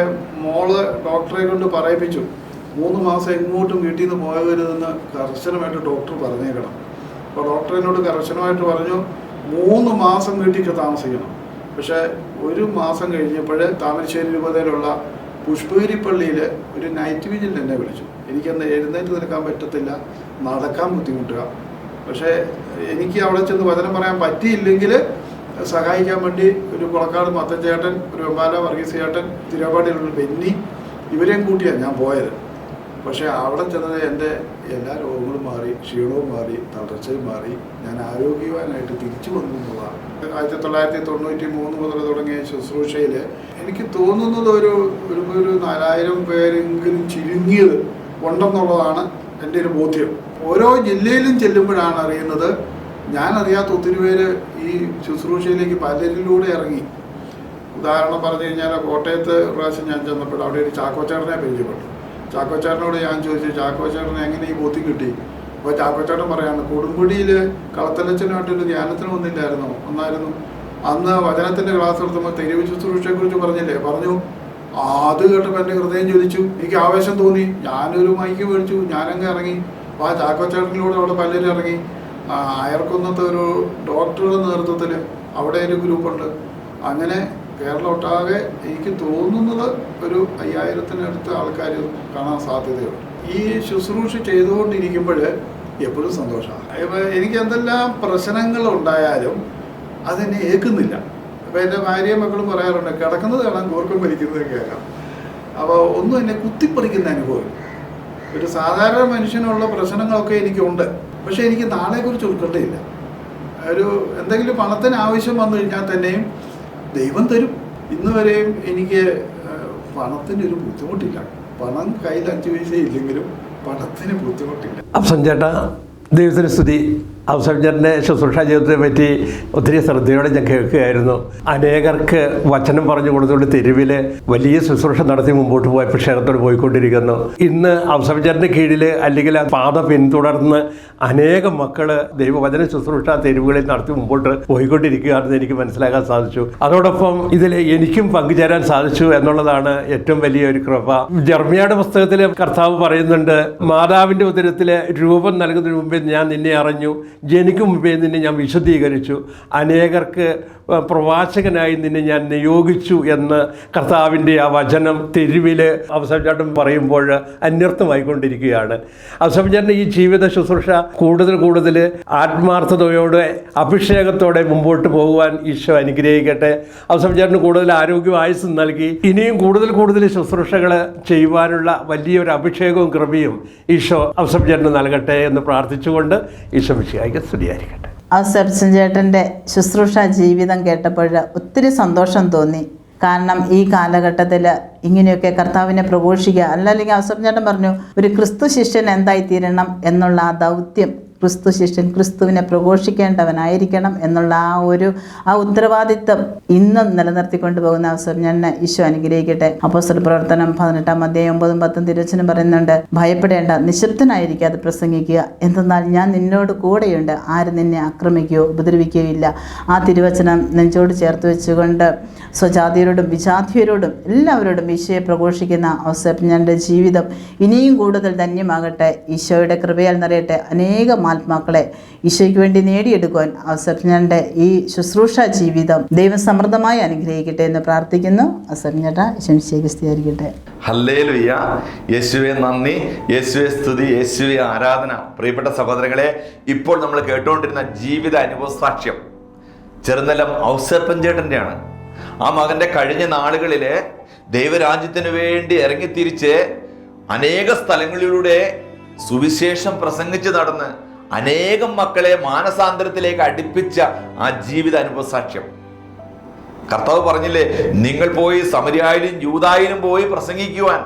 മോൾ ഡോക്ടറെ കൊണ്ട് പറയിപ്പിച്ചു. മൂന്ന് മാസം എങ്ങോട്ടും വീട്ടിൽ നിന്ന് പോകരുതെന്ന് കർശനമായിട്ട് ഡോക്ടർ പറഞ്ഞേക്കണം. അപ്പോൾ ഡോക്ടർ എന്നോട് കർശനമായിട്ട് പറഞ്ഞു മൂന്ന് മാസം വീട്ടിൽ താമസിക്കണം. പക്ഷേ ഒരു മാസം കഴിഞ്ഞപ്പോൾ താമരശ്ശേരി രൂപതയിലുള്ള പുഷ്പഗിരി പള്ളിയിൽ ഒരു നൈറ്റ് വിജിൽ എന്നെ വിളിച്ചു. എനിക്കന്ന് എഴുന്നേറ്റ് നിൽക്കാൻ പറ്റത്തില്ല നടക്കാൻ ബുദ്ധിമുട്ടുക. പക്ഷേ എനിക്ക് അവിടെ ചെന്ന് വചനം പറയാൻ പറ്റിയില്ലെങ്കിൽ സഹായിക്കാൻ വേണ്ടി ഒരു കുളക്കാട് മത്തച്ചേട്ടൻ ഒരു വെമ്പാല വർഗീസ് ചേട്ടൻ തിരുവാടിയിലുള്ള ബെന്നി ഇവരെയും കൂട്ടിയാണ് ഞാൻ പോയത്. പക്ഷേ അവിടെ ചെന്നത് എന്റെ എല്ലാ രോഗങ്ങളും മാറി ക്ഷീണവും മാറി തളർച്ചയും മാറി. ഞാൻ ആരോഗ്യവാനായിട്ട് തിരിച്ചു വന്നു എന്നുള്ളതാണ്. ആയിരത്തി തൊള്ളായിരത്തി തൊണ്ണൂറ്റി മൂന്ന് മുതൽ തുടങ്ങിയ ശുശ്രൂഷയിൽ എനിക്ക് തോന്നുന്നത് ഒരു ഒരു നാലായിരം പേരെങ്കിലും ചുരുങ്ങിയത് ഉണ്ടെന്നുള്ളതാണ് എന്റെ ഒരു ബോധ്യം. ഓരോ ജില്ലയിലും ചെല്ലുമ്പോഴാണ് അറിയുന്നത്. ഞാൻ അറിയാത്ത ഒത്തിരി പേര് ഈ ശുശ്രൂഷയിലേക്ക് പലരിലൂടെ ഇറങ്ങി. ഉദാഹരണം പറഞ്ഞു കഴിഞ്ഞാൽ കോട്ടയത്ത് പ്രാവശ്യം ഞാൻ ചെന്നപ്പോൾ അവിടെ ഒരു ചാക്കോച്ചാടനെ പരിചയപ്പെട്ടു. ചാക്കോച്ചാടനോട് ഞാൻ ചോദിച്ചു ചാക്കോച്ചാടനെ എങ്ങനെ ഈ ബോധ്യം കിട്ടി? അപ്പോൾ ചാക്കോച്ചാടൻ പറയാണ് കൊടുമുടിയിൽ കളത്തലച്ചനുമായിട്ടൊരു ധ്യാനത്തിന് വന്നില്ലായിരുന്നോ ഒന്നായിരുന്നു. അന്ന് വചനത്തിന്റെ ക്ലാസ് എടുത്തുമ്പോൾ തെരുവ് ശുശ്രൂഷയെക്കുറിച്ച് പറഞ്ഞില്ലേ? പറഞ്ഞു. അത് കേട്ടപ്പോൾ എന്റെ ഹൃദയം ചോദിച്ചു എനിക്ക് ആവേശം തോന്നി. ഞാനൊരു മൈക്ക് മേടിച്ചു. ഞാനങ്ങ് ഇറങ്ങി. അപ്പോൾ ആ ചാക്കോച്ചേട്ടനിലൂടെ അവിടെ പലരും ഇറങ്ങി. അയർക്കുന്നത്തെ ഒരു ഡോക്ടറുടെ നേതൃത്വത്തിൽ അവിടെ ഒരു ഗ്രൂപ്പുണ്ട്. അങ്ങനെ കേരളം ഒട്ടാകെ എനിക്ക് തോന്നുന്നത് ഒരു അയ്യായിരത്തിനടുത്ത് ആൾക്കാർ കാണാൻ സാധ്യതയുണ്ട്. ഈ ശുശ്രൂഷ ചെയ്തുകൊണ്ടിരിക്കുമ്പോൾ എപ്പോഴും സന്തോഷമാണ്. എനിക്ക് എന്തെല്ലാം പ്രശ്നങ്ങൾ ഉണ്ടായാലും അതെന്നെ ഏൽക്കുന്നില്ല. അപ്പോൾ എന്റെ ഭാര്യയും മക്കളും പറയാറുണ്ട് കിടക്കുന്നത് കാണാൻ കൂർക്കം വലിക്കുന്നത് കേൾക്കാം. അപ്പോൾ ഒന്നും എന്നെ കുത്തിപ്പറിക്കുന്ന അനുഭവം. ഒരു സാധാരണ മനുഷ്യനുള്ള പ്രശ്നങ്ങളൊക്കെ എനിക്കുണ്ട്. പക്ഷേ എനിക്ക് നാളെക്കുറിച്ച് ഉൾക്കൊണ്ടേയില്ല ഒരു എന്തെങ്കിലും പണത്തിന് ആവശ്യം വന്നു കഴിഞ്ഞാൽ തന്നെയും ദൈവം തരും. ഇന്ന് വരെയും എനിക്ക് പണത്തിന് ഒരു ബുദ്ധിമുട്ടില്ല. പണം കയ്യിൽ അഞ്ച് പൈസ ഇല്ലെങ്കിലും പണത്തിന് ബുദ്ധിമുട്ടില്ല. അപ്പം ചേട്ടാ ദൈവത്തിന് സ്തുതി. ശുശ്രൂഷാ ശുശ്രൂഷ ജീവിതത്തെ പറ്റി ഒത്തിരി ശ്രദ്ധയോടെ ഞാൻ കേൾക്കുകയായിരുന്നു. അനേകർക്ക് വചനം പറഞ്ഞു കൊടുത്തുകൊണ്ട് തെരുവിൽ വലിയ ശുശ്രൂഷ നടത്തി മുമ്പോട്ട് പോയ ക്ഷേത്രത്തോട് പോയിക്കൊണ്ടിരിക്കുന്നു. ഇന്ന് അവസരജ്ഞന്റെ കീഴിൽ അല്ലെങ്കിൽ ആ പാത പിന്തുടർന്ന് അനേകം മക്കൾ ദൈവവചന ശുശ്രൂഷ തെരുവുകളിൽ നടത്തി മുമ്പോട്ട് പോയിക്കൊണ്ടിരിക്കുകയാണെന്ന് എനിക്ക് മനസ്സിലാക്കാൻ സാധിച്ചു. അതോടൊപ്പം ഇതിൽ എനിക്കും പങ്കുചേരാൻ സാധിച്ചു എന്നുള്ളതാണ് ഏറ്റവും വലിയ ഒരു കൃപ. ജർമ്മിയുടെ പുസ്തകത്തിൽ കർത്താവ് പറയുന്നുണ്ട് മാതാവിന്റെ ഉദരത്തിൽ രൂപം നൽകുന്നതിന് മുമ്പേ ഞാൻ നിന്നെ അറിഞ്ഞു. ജനിക്കും മുമ്പേ നിന്നെ ഞാൻ വിശദീകരിച്ചു. അനേകർക്ക് പ്രവാചകനായി നിന്നെ ഞാൻ നിയോഗിച്ചു എന്ന് കർത്താവിന്റെ ആ വചനം തെരുവിൽ അവസരചാട്ടൻ പറയുമ്പോൾ അന്വർത്ഥമായിക്കൊണ്ടിരിക്കുകയാണ് അവസരചാട്ടൻ ഈ ജീവിത ശുശ്രൂഷ കൂടുതൽ കൂടുതൽ ആത്മാർത്ഥതയോടെ അഭിഷേകത്തോടെ മുമ്പോട്ട് പോകുവാൻ ഈശോ അനുഗ്രഹിക്കട്ടെ. അവസരചാട്ടന് കൂടുതൽ ആരോഗ്യം ആയുസ് നൽകി. ഇനിയും കൂടുതൽ കൂടുതൽ ശുശ്രൂഷകൾ ചെയ്യുവാനുള്ള വലിയൊരു അഭിഷേകവും കൃപയും ഈശോ അവസരചാട്ടന് നൽകട്ടെ എന്ന് പ്രാർത്ഥിച്ചുകൊണ്ട് ഈശോ വിഷയായിക്ക് സ്തുതിയായിരിക്കട്ടെ. ഔസേപ്പച്ചൻ ചേട്ടന്റെ ശുശ്രൂഷ ജീവിതം കേട്ടപ്പോൾ ഒത്തിരി സന്തോഷം തോന്നി. കാരണം ഈ കാലഘട്ടത്തിൽ ഇങ്ങനെയൊക്കെ കർത്താവിനെ പ്രഘോഷിക്കുക അല്ലല്ലെങ്കിൽ അവസരം ചേട്ടൻ പറഞ്ഞു ഒരു ക്രിസ്തു ശിഷ്യൻ എന്തായി തീരണം എന്നുള്ള ആ ദൗത്യം ക്രിസ്തു ശിഷ്യൻ ക്രിസ്തുവിനെ പ്രഘോഷിക്കേണ്ടവനായിരിക്കണം എന്നുള്ള ആ ഒരു ആ ഉത്തരവാദിത്വം ഇന്നും നിലനിർത്തിക്കൊണ്ട് പോകുന്ന അവസരം ഞാൻ ഈശോ അനുഗ്രഹിക്കട്ടെ. അപ്പോസ്റ്റൽ പ്രവർത്തനം പതിനെട്ടാം അധ്യായം ഒമ്പതും പത്തും തിരുവചനം പറയുന്നുണ്ട് ഭയപ്പെടേണ്ട നിശബ്ദനായിരിക്കാതെ പ്രസംഗിക്കുക. എന്തെന്നാൽ ഞാൻ നിന്നോട് കൂടെയുണ്ട്. ആരും നിന്നെ ആക്രമിക്കുകയോ ഉപദ്രവിക്കുകയോ ഇല്ല. ആ തിരുവചനം നെഞ്ചോട് ചേർത്ത് വെച്ചുകൊണ്ട് സ്വജാതിയരോടും വിജാതിയരോടും എല്ലാവരോടും ഈശോയെ പ്രഘോഷിക്കുന്ന അവസരം ഞാൻ ജീവിതം ഇനിയും കൂടുതൽ ധന്യമാകട്ടെ. ഈശോയുടെ കൃപയാൽ നിറയട്ടെ. അനേകം ആത്മാക്കളെ ഈശോയ്ക്ക് വേണ്ടി നേടിയെടുക്കുവാൻ ഔസേപ്പഞ്ഞന്റെ ഈ ശുശ്രൂഷ ജീവിതം ദൈവം സമൃദ്ധമായി അനുഗ്രഹിക്കട്ടെ എന്ന് പ്രാർത്ഥിക്കുന്നു. ഔസേപ്പഞ്ഞേട്ട ഈശോയ്ക്ക് സ്ഥിരീകരിക്കട്ടെ ഹല്ലേലുയ്യ. യേശുവെ നന്ദി. യേശുവെ സ്തുതി. യേശുവെ ആരാധന. പ്രിയപ്പെട്ട സഹോദരങ്ങളെ ഇപ്പോൾ നമ്മൾ കേട്ടുകൊണ്ടിരുന്ന ജീവിത അനുഭവ സാക്ഷ്യം ചെറുനിലം ഔസേപ്പഞ്ചേട്ടന്റെയാണ് ആ മകന്റെ കഴിഞ്ഞ നാളുകളിലെ ദൈവരാജ്യത്തിന് വേണ്ടി ഇറങ്ങിത്തിരിച്ച് അനേക സ്ഥലങ്ങളിലൂടെ സുവിശേഷം പ്രസംഗിച്ച് നടന്ന് അനേകം മക്കളെ മാനസാന്തരത്തിലേക്ക് അടുപ്പിച്ച ആ ജീവിത അനുഭവ സാക്ഷ്യം. കർത്താവ് പറഞ്ഞില്ലേ നിങ്ങൾ പോയി സമരിയായാലും യൂതായാലും പോയി പ്രസംഗിക്കുവാൻ.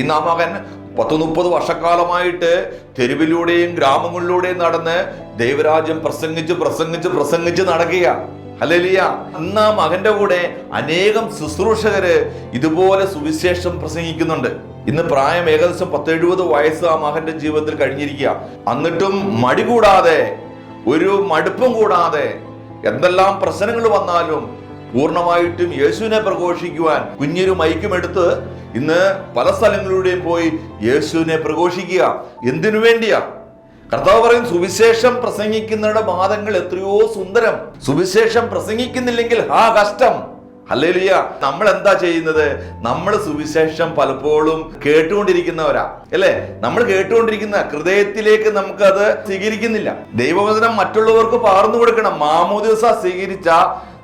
ഇന്ന് ആ മകൻ പത്ത് മുപ്പത് വർഷക്കാലമായിട്ട് തെരുവിലൂടെയും ഗ്രാമങ്ങളിലൂടെയും നടന്ന് ദൈവരാജ്യം പ്രസംഗിച്ച് പ്രസംഗിച്ച് പ്രസംഗിച്ച് നടക്കുക ഹല്ലേലൂയ. ഇന്ന് മകന്റെ കൂടെ അനേകം ശുശ്രൂഷകര് ഇതുപോലെ സുവിശേഷം പ്രസംഗിക്കുന്നുണ്ട്. ഇന്ന് പ്രായം ഏകദേശം പത്തെഴുപത് വയസ്സ് ആ മകന്റെ ജീവിതത്തിൽ കഴിഞ്ഞിരിക്കുക. എന്നിട്ടും മടി കൂടാതെ ഒരു മടുപ്പും കൂടാതെ എന്തെല്ലാം പ്രശ്നങ്ങൾ വന്നാലും പൂർണമായിട്ടും യേശുവിനെ പ്രഘോഷിക്കുവാൻ കുഞ്ഞൊരു മൈക്കുമെടുത്ത് ഇന്ന് പല സ്ഥലങ്ങളിലൂടെയും പോയി യേശുവിനെ പ്രഘോഷിക്കുക. എന്തിനു വേണ്ടിയാ? കർത്താവ് പറയും സുവിശേഷം പ്രസംഗിക്കുന്നവരുടെ വാദങ്ങൾ എത്രയോ സുന്ദരം. സുവിശേഷം പ്രസംഗിക്കുന്നില്ലെങ്കിൽ ആ കഷ്ടം. ഹല്ലേലൂയ. നമ്മൾ എന്താ ചെയ്യുന്നത്? നമ്മൾ സുവിശേഷം പലപ്പോഴും കേട്ടുകൊണ്ടിരിക്കുന്നവരാ. അല്ലേ? നമ്മൾ കേട്ടുകൊണ്ടിരിക്കുന്ന ഹൃദയത്തിലേക്ക് നമുക്ക് അത് സ്വീകരിക്കുന്നില്ല. ദൈവവചനം മറ്റുള്ളവർക്ക് പകർന്നു കൊടുക്കണം. മാമോദിസ സ്വീകരിച്ച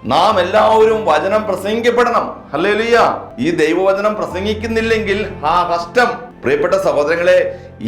നാം എല്ലാവരും വചനം പ്രസംഗിക്കപ്പെടണം. ഹല്ലേലൂയ. ഈ ദൈവവചനം പ്രസംഗിക്കുന്നില്ലെങ്കിൽ ആ കഷ്ടം. പ്രിയപ്പെട്ട സഹോദരങ്ങളെ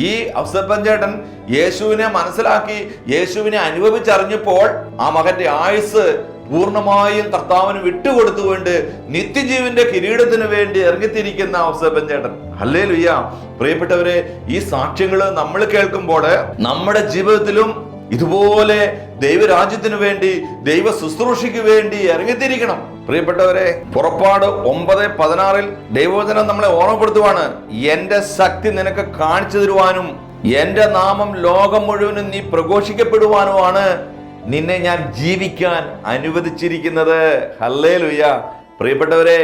ഈ അവസരപ്പഞ്ചേട്ടൻ യേശുവിനെ മനസ്സിലാക്കി യേശുവിനെ അനുഭവിച്ചറിഞ്ഞപ്പോൾ ആ മകന്റെ ആയുസ് പൂർണമായും കർത്താവിന് വിട്ടുകൊടുത്തുകൊണ്ട് നിത്യജീവന്റെ കിരീടത്തിന് വേണ്ടി ഇറങ്ങിത്തിരിക്കുന്ന അവസരപ്പഞ്ചേട്ടൻ അല്ലേ ലുയ്യ പ്രിയപ്പെട്ടവരെ ഈ സാക്ഷ്യങ്ങൾ നമ്മൾ കേൾക്കുമ്പോൾ നമ്മുടെ ജീവിതത്തിലും ഇതുപോലെ ദൈവരാജ്യത്തിനു വേണ്ടി ദൈവ ശുശ്രൂഷയ്ക്ക് വേണ്ടി ഇറങ്ങിത്തിരിക്കണം. പ്രിയപ്പെട്ടവരെ പുറപ്പാട് ഒമ്പത് പതിനാറിൽ ദൈവവചനം നമ്മളെ ഓർമ്മപ്പെടുത്തുവാണ്. എന്റെ ശക്തി നിനക്ക് കാണിച്ചു തരുവാനും എന്റെ നാമം ലോകം മുഴുവനും നീ പ്രഘോഷിക്കപ്പെടുവാനുമാണ് നിന്നെ ഞാൻ ജീവിക്കാൻ അനുവദിച്ചിരിക്കുന്നത്. ഹല്ലേ ലുയ്യ പ്രിയപ്പെട്ടവരെ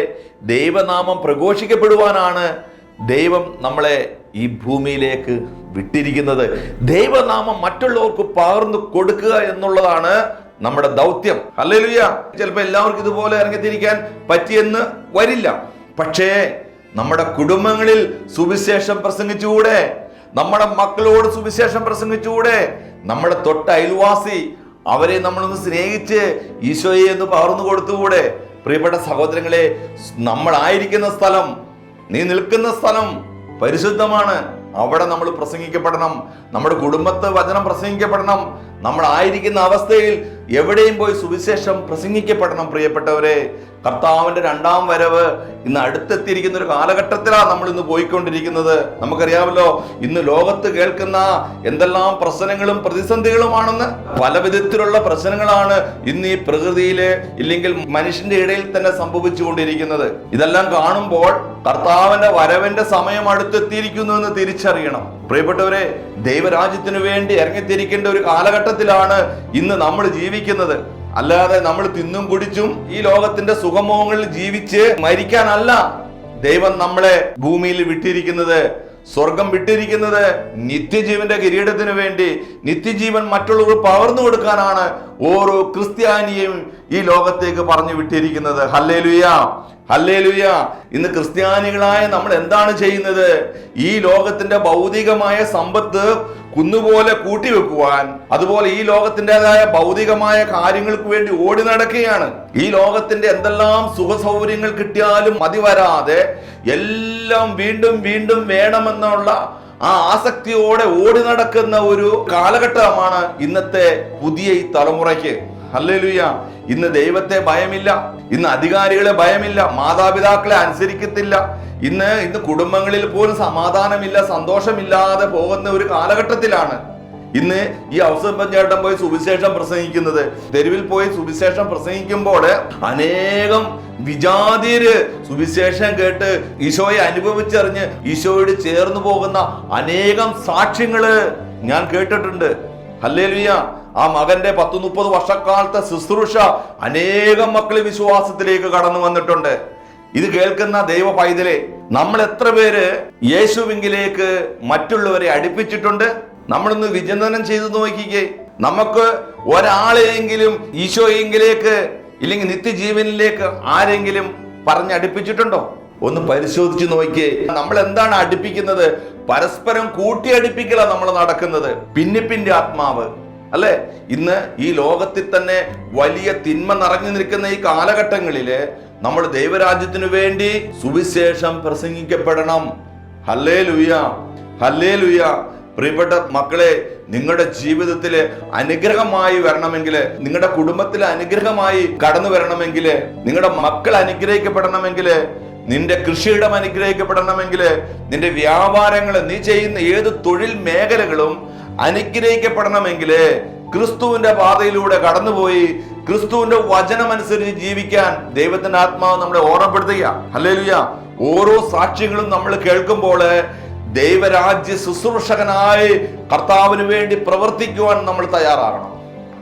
ദൈവനാമം പ്രഘോഷിക്കപ്പെടുവാനാണ് ദൈവം നമ്മളെ ഈ ഭൂമിയിലേക്ക് വിട്ടിരിക്കുന്നത്. ദൈവനാമം മറ്റുള്ളവർക്ക് പകർന്നു കൊടുക്കുക എന്നുള്ളതാണ് നമ്മുടെ ദൗത്യം. ഹല്ലേലൂയ. ചിലപ്പോൾ എല്ലാവർക്കും ഇതുപോലെ ഇറങ്ങിത്തിരിക്കാൻ പറ്റിയെന്ന് വരില്ല. പക്ഷേ നമ്മുടെ കുടുംബങ്ങളിൽ സുവിശേഷം പ്രസംഗിച്ചുകൂടെ? നമ്മുടെ മക്കളോട് സുവിശേഷം പ്രസംഗിച്ചുകൂടെ? നമ്മുടെ തൊട്ട അയൽവാസി അവരെ നമ്മളൊന്ന് സ്നേഹിച്ച് ഈശോയെ എന്ന് പകർന്നു കൊടുത്തുകൂടെ? പ്രിയപ്പെട്ട സഹോദരങ്ങളെ നമ്മളായിരിക്കുന്ന സ്ഥലം നീ നിൽക്കുന്ന സ്ഥലം പരിശുദ്ധമാണ്. അവിടെ നമ്മൾ പ്രസംഗിക്കപ്പെടണം. നമ്മുടെ കുടുംബത്ത് വചനം പ്രസംഗിക്കപ്പെടണം. നമ്മളായിരിക്കുന്ന അവസ്ഥയിൽ എവിടെയും പോയി സുവിശേഷം പ്രസംഗിക്കപ്പെടണം പ്രിയപ്പെട്ടവരെ. കർത്താവിന്റെ രണ്ടാം വരവ് ഇന്ന് അടുത്തെത്തിയിരിക്കുന്ന ഒരു കാലഘട്ടത്തിലാണ് നമ്മൾ ഇന്ന് പോയിക്കൊണ്ടിരിക്കുന്നത്. നമുക്കറിയാമല്ലോ ഇന്ന് ലോകത്ത് കേൾക്കുന്ന എന്തെല്ലാം പ്രശ്നങ്ങളും പ്രതിസന്ധികളുമാണെന്ന് പല വിധത്തിലുള്ള പ്രശ്നങ്ങളാണ് ഇന്ന് ഈ പ്രകൃതിയിലെ ഇല്ലെങ്കിൽ മനുഷ്യന്റെ ഇടയിൽ തന്നെ സംഭവിച്ചുകൊണ്ടിരിക്കുന്നത്. ഇതെല്ലാം കാണുമ്പോൾ കർത്താവിന്റെ വരവിന്റെ സമയം അടുത്തെത്തിയിരിക്കുന്നു എന്ന് തിരിച്ചറിയണം. പ്രിയപ്പെട്ടവരെ ദൈവരാജ്യത്തിന് വേണ്ടി ഇറങ്ങിത്തിരിക്കേണ്ട ഒരു കാലഘട്ടത്തിലാണ് ഇന്ന് നമ്മൾ ജീവിക്കുന്നത്. അല്ലാതെ നമ്മൾ തിന്നും കുടിച്ചും ഈ ലോകത്തിന്റെ സുഖമോഹങ്ങളിൽ ജീവിച്ച് മരിക്കാനല്ല ദൈവം നമ്മളെ ഭൂമിയിൽ വിട്ടിരിക്കുന്നത്. സ്വർഗം വിട്ടിരിക്കുന്നത് നിത്യജീവന്റെ കിരീടത്തിന് വേണ്ടി നിത്യജീവൻ മറ്റുള്ളവർ പകർന്നു കൊടുക്കാനാണ് ഓരോ ക്രിസ്ത്യാനിയും ഈ ലോകത്തേക്ക് പറഞ്ഞു വിട്ടിരിക്കുന്നത്. Hallelujah hallelujah. ഇന്ന് ക്രിസ്ത്യാനികളായ നമ്മൾ എന്താണ് ചെയ്യുന്നത്? ഈ ലോകത്തിന്റെ ഭൗതികമായ സമ്പത്ത് കുന്നുപോലെ കൂട്ടിവെക്കുവാൻ അതുപോലെ ഈ ലോകത്തിന്റെതായ ഭൗതികമായ കാര്യങ്ങൾക്ക് വേണ്ടി ഓടി നടക്കുകയാണ്. ഈ ലോകത്തിന്റെ എന്തെല്ലാം സുഖ സൗകര്യങ്ങൾ കിട്ടിയാലും മതി വരാതെ എല്ലാം വീണ്ടും വീണ്ടും വേണമെന്നുള്ള ആ ആസക്തിയോടെ ഓടി നടക്കുന്ന ഒരു കാലഘട്ടമാണ് ഇന്നത്തെ പുതിയ ഈ തലമുറയ്ക്ക്. ഹല്ലേലൂയ. ഇന്ന് ദൈവത്തെ ഭയമില്ല ഇന്ന് അധികാരികളെ ഭയമില്ല മാതാപിതാക്കളെ അനുസരിക്കത്തില്ല ഇന്ന് ഇന്ന് കുടുംബങ്ങളിൽ പോലും സമാധാനമില്ല സന്തോഷമില്ലാതെ പോകുന്ന ഒരു കാലഘട്ടത്തിലാണ് ഇന്ന് ഈ അവസരം ചേട്ടൻ പോയി സുവിശേഷം പ്രസംഗിക്കുന്നത്. തെരുവിൽ പോയി സുവിശേഷം പ്രസംഗിക്കുമ്പോൾ അനേകം വിജാതിര് സുവിശേഷം കേട്ട് ഈശോയെ അനുഭവിച്ചറിഞ്ഞ് ഈശോയോട് ചേർന്നു പോകുന്ന അനേകം സാക്ഷ്യങ്ങൾ ഞാൻ കേട്ടിട്ടുണ്ട്. ഹല്ലേലുയ. ആ മകന്റെ പത്ത് മുപ്പത് വർഷക്കാലത്തെ ശുശ്രൂഷ അനേകം മക്കൾ വിശ്വാസത്തിലേക്ക് കടന്നു വന്നിട്ടുണ്ട്. ഇത് കേൾക്കുന്ന ദൈവ പൈതലെ നമ്മൾ എത്ര പേര് യേശുവിങ്കിലേക്ക് മറ്റുള്ളവരെ അടുപ്പിച്ചിട്ടുണ്ട്? നമ്മളൊന്ന് വിചിന്തനം ചെയ്തു നോക്കിക്കേ. നമുക്ക് ഒരാളെയെങ്കിലും ഈശോയെങ്കിലേക്ക് ഇല്ലെങ്കിൽ നിത്യജീവനിലേക്ക് ആരെങ്കിലും പറഞ്ഞടുപ്പിച്ചിട്ടുണ്ടോ ഒന്ന് പരിശോധിച്ച് നോക്കിയേ നമ്മൾ എന്താണ് അടുപ്പിക്കുന്നത്? പരസ്പരം കൂട്ടിയടുപ്പിക്കല നമ്മൾ നടക്കുന്നത്. പിന്നിപ്പിന്റെ ആത്മാവ്. അല്ലെ? ഇന്ന് ഈ ലോകത്തിൽ തന്നെ വലിയ തിന്മ നിറഞ്ഞു നിൽക്കുന്ന ഈ കാലഘട്ടങ്ങളിൽ നമ്മൾ ദൈവരാജ്യത്തിനു വേണ്ടി സുവിശേഷം പ്രസംഗിക്കപ്പെടണം. ഹല്ലേ ലുയ ഹല്ലേ ലുയ പ്രിയപ്പെട്ട മക്കളെ നിങ്ങളുടെ ജീവിതത്തിൽ അനുഗ്രഹമായി വരണമെങ്കിൽ നിങ്ങളുടെ കുടുംബത്തിൽ അനുഗ്രഹമായി കടന്നു വരണമെങ്കിൽ നിങ്ങളുടെ മക്കൾ അനുഗ്രഹിക്കപ്പെടണമെങ്കിൽ നിന്റെ കൃഷിയിടം അനുഗ്രഹിക്കപ്പെടണമെങ്കിൽ നിന്റെ വ്യാപാരങ്ങൾ നീ ചെയ്യുന്ന ഏത് തൊഴിൽ മേഖലകളും അനുഗ്രഹിക്കപ്പെടണമെങ്കിൽ ക്രിസ്തുവിന്റെ പാതയിലൂടെ കടന്നുപോയി ക്രിസ്തുവിന്റെ വചനമനുസരിച്ച് ജീവിക്കാൻ ദൈവത്തിന്റെ ആത്മാവ് നമ്മളെ ഓർമ്മപ്പെടുത്തുക. അല്ലേലുയ ഓരോ സാക്ഷ്യങ്ങളും നമ്മൾ കേൾക്കുമ്പോൾ ദൈവരാജ്യ ശുശ്രൂഷകനായി കർത്താവിന് വേണ്ടി പ്രവർത്തിക്കുവാൻ നമ്മൾ തയ്യാറാകണം.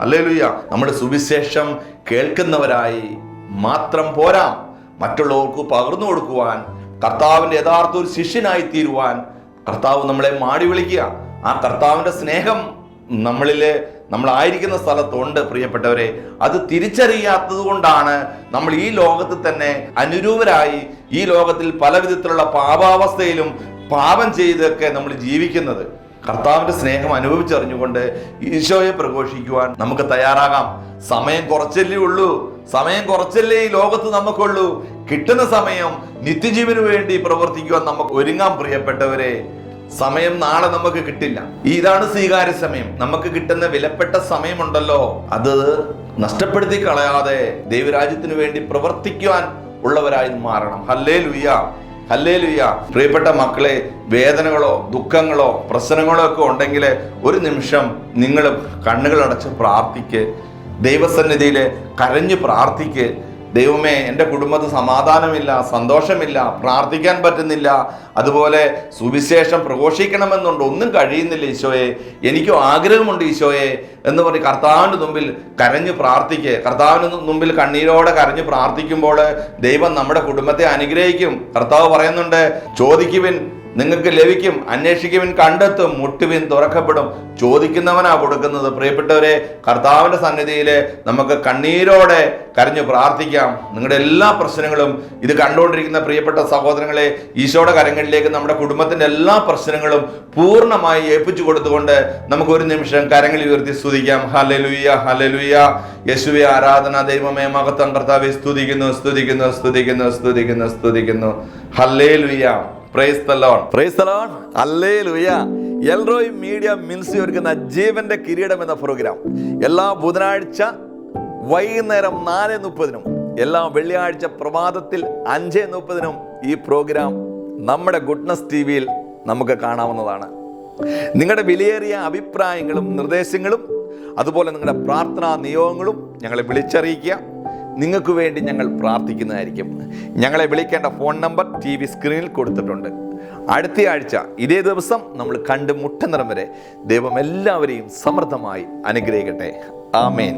അല്ലേലുയ്യ നമ്മുടെ സുവിശേഷം കേൾക്കുന്നവരായി മാത്രം പോരാ. മറ്റുള്ളവർക്ക് പകർന്നു കൊടുക്കുവാൻ കർത്താവിന്റെ യഥാർത്ഥ ഒരു ശിഷ്യനായി തീരുവാൻ കർത്താവ് നമ്മളെ മാടി വിളിക്കുക. ആ കർത്താവിന്റെ സ്നേഹം നമ്മളിൽ നമ്മളായിരിക്കുന്ന സ്ഥലത്തുണ്ട് പ്രിയപ്പെട്ടവരെ. അത് തിരിച്ചറിയാത്തത് കൊണ്ടാണ് നമ്മൾ ഈ ലോകത്ത് തന്നെ അനുരൂപരായി ഈ ലോകത്തിൽ പല വിധത്തിലുള്ള പാപാവസ്ഥയിലും പാപം ചെയ്തൊക്കെ നമ്മൾ ജീവിക്കുന്നത്. കർത്താവിന്റെ സ്നേഹം അനുഭവിച്ചറിഞ്ഞുകൊണ്ട് ഈശോയെ പ്രഘോഷിക്കുവാൻ നമുക്ക് തയ്യാറാകാം. സമയം കുറച്ചല്ലേ ഉള്ളൂ. സമയം കുറച്ചല്ലേ ഈ ലോകത്ത് നമുക്കുള്ളൂ. കിട്ടുന്ന സമയം നിത്യജീവന് വേണ്ടി പ്രവർത്തിക്കുവാൻ നമുക്ക് ഒരുങ്ങാം പ്രിയപ്പെട്ടവരെ. സമയം നാളെ നമുക്ക് കിട്ടില്ല. ഇതാണ് സ്വീകാര്യ സമയം നമുക്ക് കിട്ടുന്ന വിലപ്പെട്ട സമയമുണ്ടല്ലോ. അത് നഷ്ടപ്പെടുത്തി കളയാതെ ദൈവരാജ്യത്തിന് വേണ്ടി പ്രവർത്തിക്കുവാൻ ഉള്ളവരായി മാറണം. ഹല്ലേ ലുയ്യ ഹല്ലേ ലുയ്യ പ്രിയപ്പെട്ട മക്കളെ വേദനകളോ ദുഃഖങ്ങളോ പ്രശ്നങ്ങളോ ഒക്കെ ഉണ്ടെങ്കിൽ ഒരു നിമിഷം നിങ്ങൾ കണ്ണുകൾ അടച്ച് പ്രാർത്ഥിക്ക്. ദൈവസന്നിധിയിൽ കരഞ്ഞ് പ്രാർത്ഥിക്ക്. ദൈവമേ എന്റെ കുടുംബത്തിൽ സമാധാനമില്ല സന്തോഷമില്ല പ്രാർത്ഥിക്കാൻ പറ്റുന്നില്ല. അതുപോലെ സുവിശേഷം പ്രഘോഷിക്കണമെന്നുണ്ട്. ഒന്നും കഴിയുന്നില്ല ഈശോയെ. എനിക്കും ആഗ്രഹമുണ്ട് ഈശോയെ എന്ന് പറഞ്ഞ് കർത്താവിന്റെ മുമ്പിൽ കരഞ്ഞ് പ്രാർത്ഥിക്കുക. കർത്താവിന് മുമ്പിൽ കണ്ണീരോടെ കരഞ്ഞ് പ്രാർത്ഥിക്കുമ്പോൾ ദൈവം നമ്മുടെ കുടുംബത്തെ അനുഗ്രഹിക്കും. കർത്താവ് പറയുന്നുണ്ട് ചോദിക്കുവിൻ നിങ്ങൾക്ക് ലഭിക്കും. അന്വേഷിക്കുവിൻ കണ്ടെത്തും. മുട്ടുവിൻ തുറക്കപ്പെടും. ചോദിക്കുന്നവനാ കൊടുക്കുന്നത്. പ്രിയപ്പെട്ടവരെ കർത്താവിന്റെ സന്നിധിയിൽ നമുക്ക് കണ്ണീരോടെ കരഞ്ഞു പ്രാർത്ഥിക്കാം. നിങ്ങളുടെ എല്ലാ പ്രശ്നങ്ങളും ഇത് കണ്ടുകൊണ്ടിരിക്കുന്ന പ്രിയപ്പെട്ട സഹോദരങ്ങളെ ഈശോയുടെ കരങ്ങളിലേക്ക് നമ്മുടെ കുടുംബത്തിന്റെ എല്ലാ പ്രശ്നങ്ങളും പൂർണമായി ഏൽപ്പിച്ചു കൊടുത്തുകൊണ്ട് നമുക്ക് ഒരു നിമിഷം കരങ്ങളിൽ ഉയർത്തി സ്തുതിക്കാം. ഹലലുയ്യ ഹലലുയ്യ യേശുവെ ആരാധന ദൈവമേ മഹത്വം കർത്താവെ സ്തുതിക്കുന്നു സ്തുതിക്കുന്നു സ്തുതിക്കുന്നു സ്തുതിക്കുന്നു സ്തുതിക്കുന്നു. Hallelujah praise praise lord hallelujah Elroy media Mincy ഒരുക്കുന്ന ജീവന്റെ കിരീടം എന്ന പ്രോഗ്രാം എല്ലാ ബുധനാഴ്ച വൈകുന്നേരം നാല് മുപ്പതിനും എല്ലാ വെള്ളിയാഴ്ച പ്രഭാതത്തിൽ അഞ്ച് മുപ്പതിനും ഈ പ്രോഗ്രാം നമ്മുടെ ഗുഡ്നസ് ടി വിയിൽ നമുക്ക് കാണാവുന്നതാണ്. നിങ്ങളുടെ വിലയേറിയ അഭിപ്രായങ്ങളും നിർദ്ദേശങ്ങളും അതുപോലെ നിങ്ങളുടെ പ്രാർത്ഥനാ നിയോഗങ്ങളും ഞങ്ങളെ വിളിച്ചറിയിക്കുക. നിങ്ങൾക്ക് വേണ്ടി ഞങ്ങൾ പ്രാർത്ഥിക്കുന്നതായിരിക്കും. ഞങ്ങളെ വിളിക്കേണ്ട ഫോൺ നമ്പർ ടി വി സ്ക്രീനിൽ കൊടുത്തിട്ടുണ്ട്. അടുത്ത ആഴ്ച ഇതേ ദിവസം നമ്മൾ കണ്ടുമുട്ടുന്നിടം വരെ ദൈവം എല്ലാവരെയും സമൃദ്ധമായി അനുഗ്രഹിക്കട്ടെ. ആമേൻ.